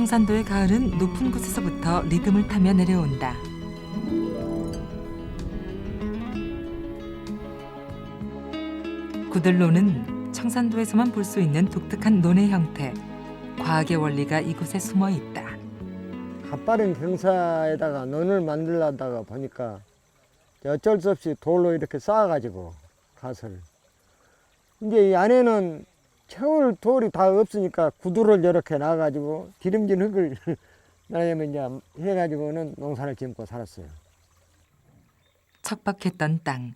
청산도의 가을은 높은 곳에서부터 리듬을 타며 내려온다. 구들로는 청산도에서만 볼 수 있는 독특한 논의 형태, 과학의 원리가 이곳에 숨어 있다. 가빠른 경사에다가 논을 만들려다가 보니까 어쩔 수 없이 돌로 이렇게 쌓아가지고 갓을 이제 이 안에는 채울 돌이 다 없으니까 구두를 이렇게 놔가지고 기름진 흙을 나면 이제 해가지고는 농사를 짓고 살았어요. 척박했던 땅.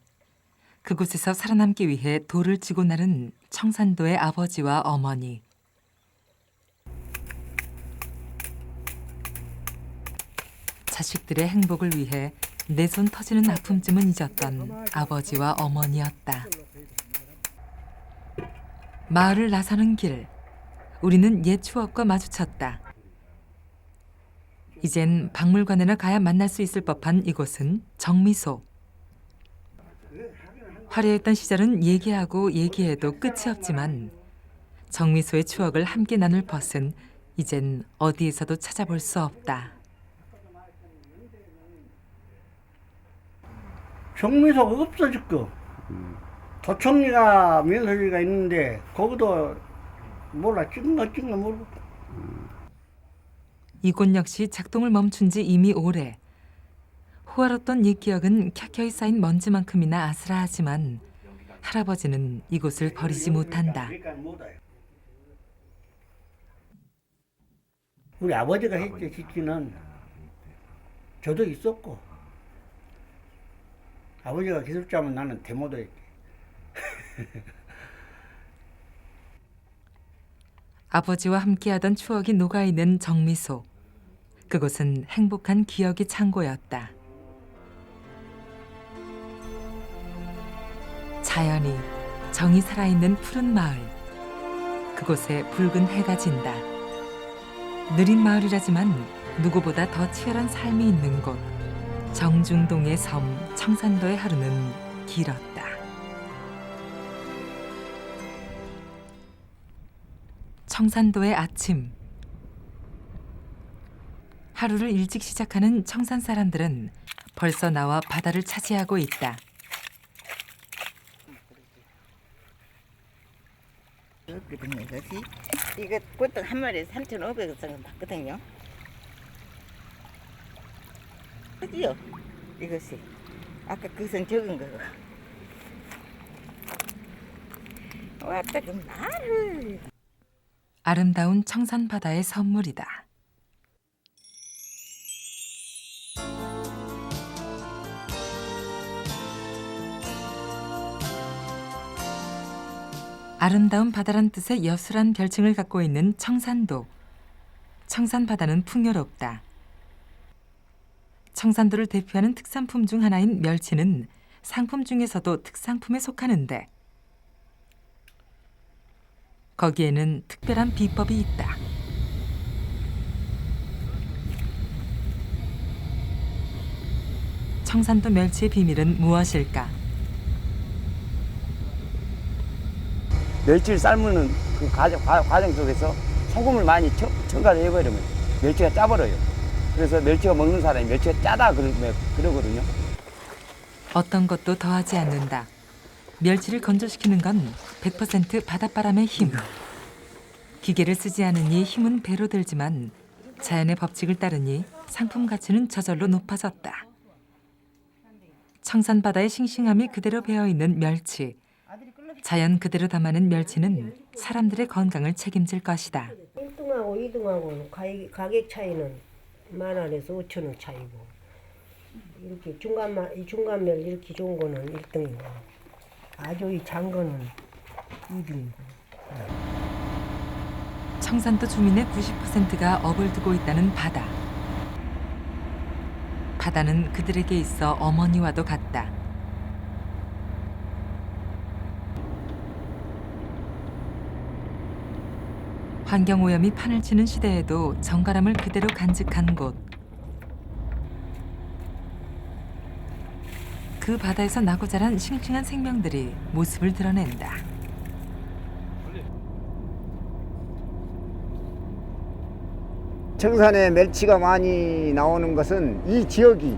그곳에서 살아남기 위해 돌을 지고 나른 청산도의 아버지와 어머니. 자식들의 행복을 위해 내 손 터지는 아픔쯤은 잊었던 아버지와 어머니였다. 마을을 나서는 길. 우리는 옛 추억과 마주쳤다. 이젠 박물관에나 가야 만날 수 있을 법한 이곳은 정미소. 화려했던 시절은 얘기하고 얘기해도 끝이 없지만 정미소의 추억을 함께 나눌 벗은 이젠 어디에서도 찾아볼 수 없다. 정미소가 없어졌고 도청리가 면서리가 있는데 거기도 몰라 찍은 거 모르고 이곳 역시 작동을 멈춘 지 이미 오래. 호화롭던 옛 기억은 켜켜이 쌓인 먼지만큼이나 아슬아하지만 할아버지는 이곳을 버리지 못한다. 그러니까. 우리 아버지가 했지 짓기는 저도 있었고 아버지가 기술자면 나는 대모도 했지 아버지와 함께하던 추억이 녹아있는 정미소. 그곳은 행복한 기억의 창고였다. 자연이 정이 살아있는 푸른 마을. 그곳에 붉은 해가 진다. 느린 마을이라지만 누구보다 더 치열한 삶이 있는 곳. 정중동의 섬 청산도의 하루는 길었다. 청산도의 아침. 하루를 일찍 시작하는 청산 사람들은 벌써 나와 바다를 차지하고 있다. 이거 보통 한 마리에 3,500원 정도 받거든요. 어디요? 이것이. 아까 그선 적은 거. 왔다 그 말을. 아름다운 청산 바다의 선물이다. 아름다운 바다란 뜻의 여수란 별칭을 갖고 있는 청산도. 청산 바다는 풍요롭다. 청산도를 대표하는 특산품 중 하나인 멸치는 상품 중에서도 특상품에 속하는데 거기에는 특별한 비법이 있다. 청산도 멸치의 비밀은 무엇일까? 멸치를 삶는 그 과정, 과- 과정 속에서 소금을 많이 첨, 첨가를 해버리면 멸치가 짜버려요. 그래서 멸치가 먹는 사람이 멸치가 짜다 그러- 그러거든요. 어떤 것도 더하지 않는다. 멸치를 건조시키는 건 100% 바닷바람의 힘. 기계를 쓰지 않으니 힘은 배로 들지만 자연의 법칙을 따르니 상품 가치는 저절로 높아졌다. 청산 바다의 싱싱함이 그대로 배어 있는 멸치. 자연 그대로 담아낸 멸치는 사람들의 건강을 책임질 것이다. 1등하고 2등하고는 가격, 차이는 만 원에서 5천 원 차이고 이렇게 중간만 이 중간면 이렇게 좋은 거는 1등이고 아주 이 장 거는 2등이고 청산도 주민의 90%가 업을 두고 있다는 바다. 바다는 그들에게 있어 어머니와도 같다. 환경 오염이 판을 치는 시대에도 정갈함을 그대로 간직한 곳. 그 바다에서 나고 자란 싱싱한 생명들이 모습을 드러낸다. 청산에 멸치가 많이 나오는 것은 이 지역이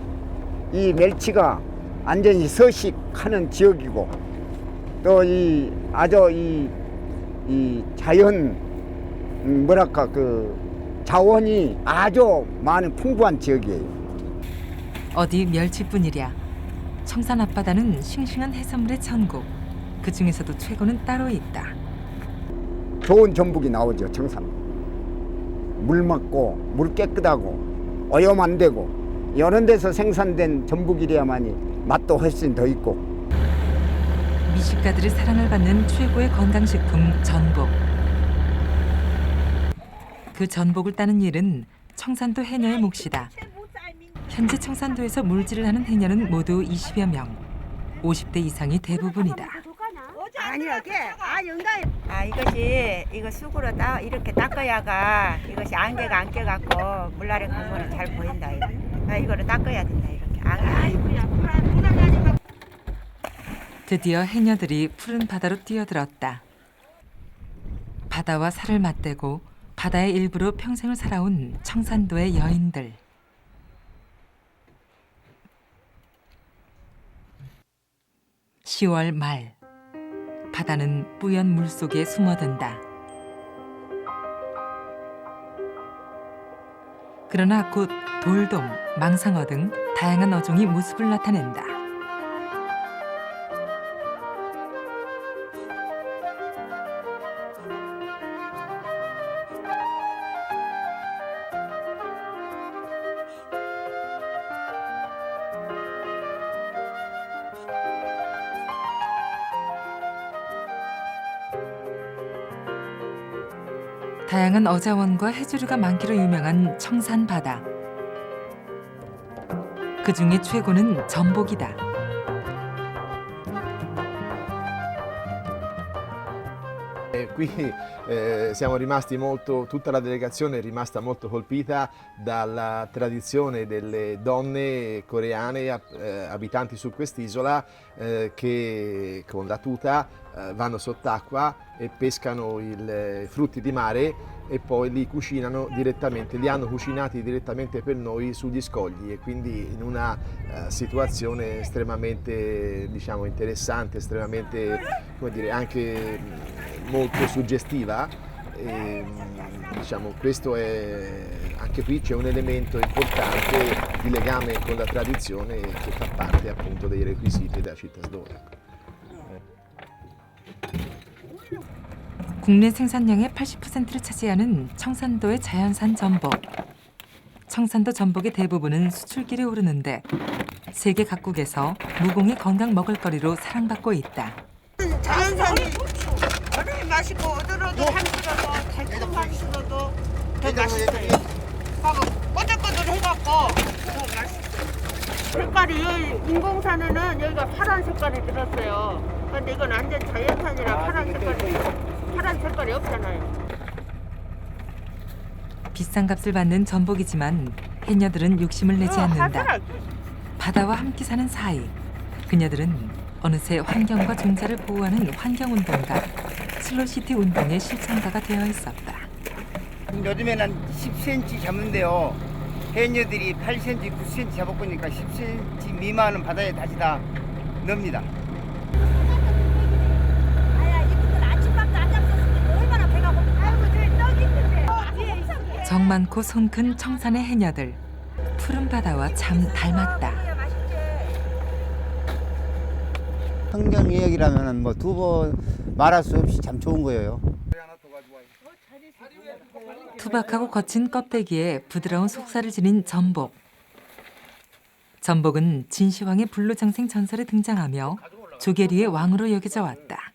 이 멸치가 완전히 서식하는 지역이고 또 이 아주 이, 이 자연 음, 뭐랄까 그 자원이 아주 많은 풍부한 지역이에요. 어디 멸치뿐이랴. 청산 앞바다는 싱싱한 해산물의 천국. 그 중에서도 최고는 따로 있다. 좋은 전복이 나오죠 청산. 물 맑고 물 깨끗하고 오염 안 되고 이런 데서 생산된 전복이래야만이 맛도 훨씬 더 있고 미식가들의 사랑을 받는 최고의 건강식품 전복. 그 전복을 따는 일은 청산도 해녀의 몫이다. 현재 청산도에서 물질을 하는 해녀는 모두 20여 명. 50대 이상이 대부분이다. 아니요, 걔. 아, 영감. 아, 이것이 이거 쑥으로 따 이렇게 닦아야가 이것이 안개가 안 껴갖고 물날에 가면 잘 보인다. 이거. 아, 이거를 닦아야 된다 이렇게. 아, 드디어 해녀들이 푸른 바다로 뛰어들었다. 바다와 살을 맞대고 바다의 일부로 평생을 살아온 청산도의 여인들. (10월) 말 바다는 뿌연 물 속에 숨어든다. 그러나 곧 돌돔, 망상어 등 다양한 어종이 모습을 나타낸다. 다양한 어자원과 해조류가 많기로 유명한 청산 바다. 그 중에 최고는 전복이다. E qui eh, siamo rimasti molto, tutta la delegazione è rimasta molto colpita dalla tradizione delle donne coreane ab- eh, abitanti su quest'isola eh, che con la tuta eh, vanno sott'acqua e pescano il- i frutti di mare e poi li cucinano direttamente, li hanno cucinati direttamente per noi sugli scogli e quindi in una eh, situazione estremamente diciamo, interessante, estremamente come dire, anche mh, molto suggestiva. E, mh, diciamo, è, anche qui c'è un elemento importante di legame con la tradizione che fa parte appunto dei requisiti della città d'Ora. 국내 생산량의 80%를 차지하는 청산도의 자연산 전복. 청산도 전복의 대부분은 수출길에 오르는데 세계 각국에서 무공의 건강 먹을거리로 사랑받고 있다. 자연산이 얼음이 맛있고 어디로도 향수라도 달콤 향수라도 더 맛있어요. 하고 꼬들꼬들 해갖고 더 맛있어요. 색깔이 인공산에는 여기가 파란 색깔이 들었어요. 근데 이건 완전 자연산이라 파란 색깔이 파란 색깔이 없잖아요. 비싼 값을 받는 전복이지만 해녀들은 욕심을 내지 않는다. 바다와 함께 사는 사이 그녀들은 어느새 환경과 종자를 보호하는 환경운동가 슬로시티 운동의 실천가가 되어 있었다. 요즘에는 10cm 잡는데요. 해녀들이 8cm, 9cm 잡았으니까 10cm 미만은 바다에 다시 다 넣습니다. 정 많고 손 큰 청산의 해녀들 푸른 바다와 참 닮았다. 환경 이야기라면 뭐 두 번 말할 수 없이 참 좋은 거예요. 투박하고 거친 껍데기에 부드러운 속살을 지닌 전복. 전복은 진시황의 불로장생 전설에 등장하며 조개류의 왕으로 여겨져 왔다.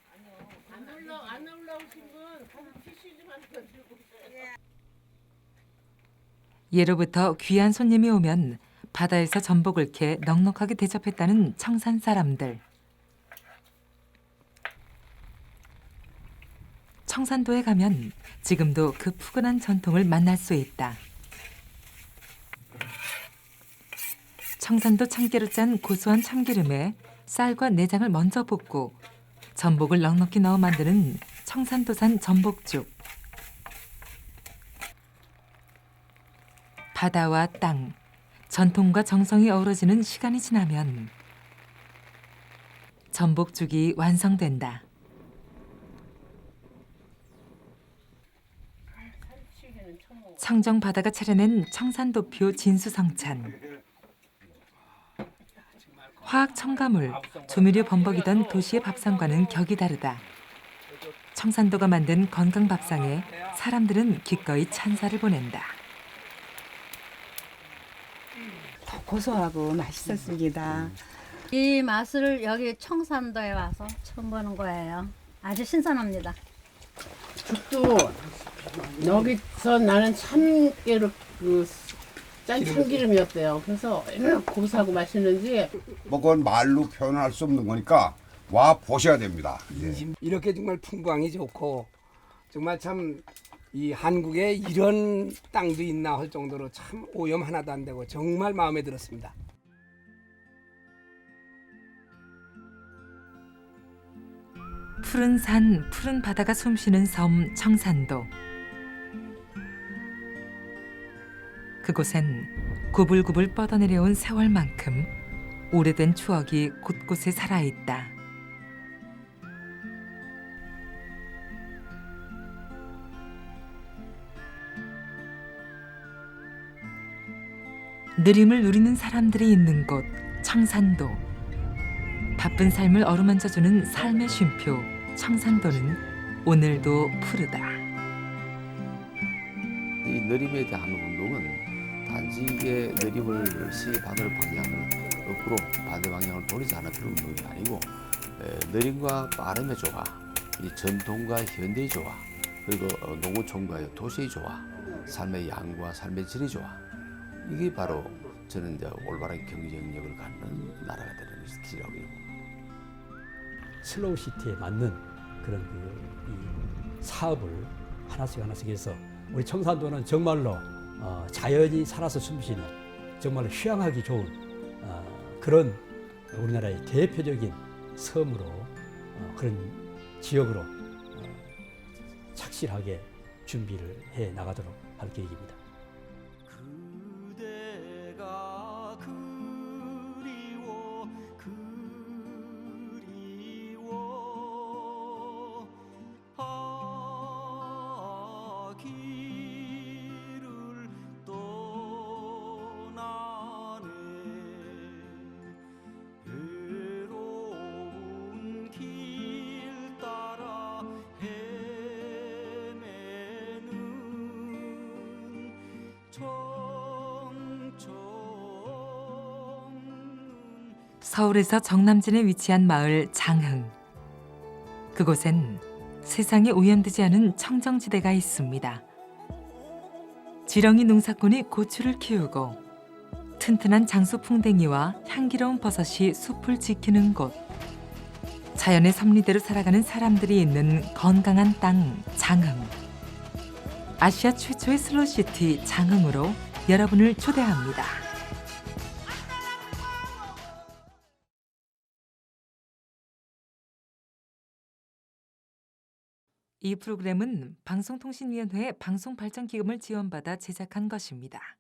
예로부터 귀한 손님이 오면 바다에서 전복을 캐 넉넉하게 대접했다는 청산 사람들. 청산도에 가면 지금도 그 푸근한 전통을 만날 수 있다. 청산도 참깨로 짠 고소한 참기름에 쌀과 내장을 먼저 볶고 전복을 넉넉히 넣어 만드는 청산도산 전복죽. 바다와 땅, 전통과 정성이 어우러지는 시간이 지나면 전복죽이 완성된다. 청정 바다가 차려낸 청산도표 진수성찬. 화학 첨가물, 조미료 범벅이던 도시의 밥상과는 격이 다르다. 청산도가 만든 건강 밥상에 사람들은 기꺼이 찬사를 보낸다. 고소하고 맛있었습니다. 이 맛을 여기 청산도에 와서 처음 보는 거예요. 아주 신선합니다. 죽도 여기서 나는 참기름 그짠 참기름이었대요. 그래서 얼마나 고소하고 맛있는지 뭐 그건 말로 표현할 수 없는 거니까 와 보셔야 됩니다. 예. 이렇게 정말 풍광이 좋고 정말 참 이 한국에 이런 땅도 있나 할 정도로 참 오염 하나도 안 되고 정말 마음에 들었습니다. 푸른 산, 푸른 바다가 숨쉬는 섬 청산도. 그곳엔 구불구불 뻗어내려온 세월만큼 오래된 추억이 곳곳에 살아있다. 느림을 누리는 사람들이 있는 곳 청산도. 바쁜 삶을 어루만져주는 삶의 쉼표 청산도는 오늘도 푸르다. 이 느림에 대한 운동은 단지 이게 느림을 시 바늘 방향을 거꾸로 반대 방향을 돌리지 않은 그런 운동이 아니고 에, 느림과 빠름의 조화, 이 전통과 현대의 조화, 그리고 어, 농어촌과 도시의 조화, 삶의 양과 삶의 질의 조화 이게 바로 저는 이제 올바른 경쟁력을 갖는 나라가 되는 봅니다. 슬로우 시티에 맞는 그런 그이 사업을 하나씩 하나씩 해서 우리 청산도는 정말로 어, 자연이 살아서 숨쉬는 정말 휴양하기 좋은 어, 그런 우리나라의 대표적인 섬으로 어, 그런 지역으로 어, 착실하게 준비를 해 나가도록 할 계획입니다. 서울에서 정남진에 위치한 마을 장흥. 그곳엔 세상에 오염되지 않은 청정지대가 있습니다. 지렁이 농사꾼이 고추를 키우고 튼튼한 장수풍뎅이와 향기로운 버섯이 숲을 지키는 곳. 자연의 섭리대로 살아가는 사람들이 있는 건강한 땅 장흥. 아시아 최초의 슬로시티 장흥으로 여러분을 초대합니다. 이 프로그램은 방송통신위원회 방송발전기금을 지원받아 제작한 것입니다.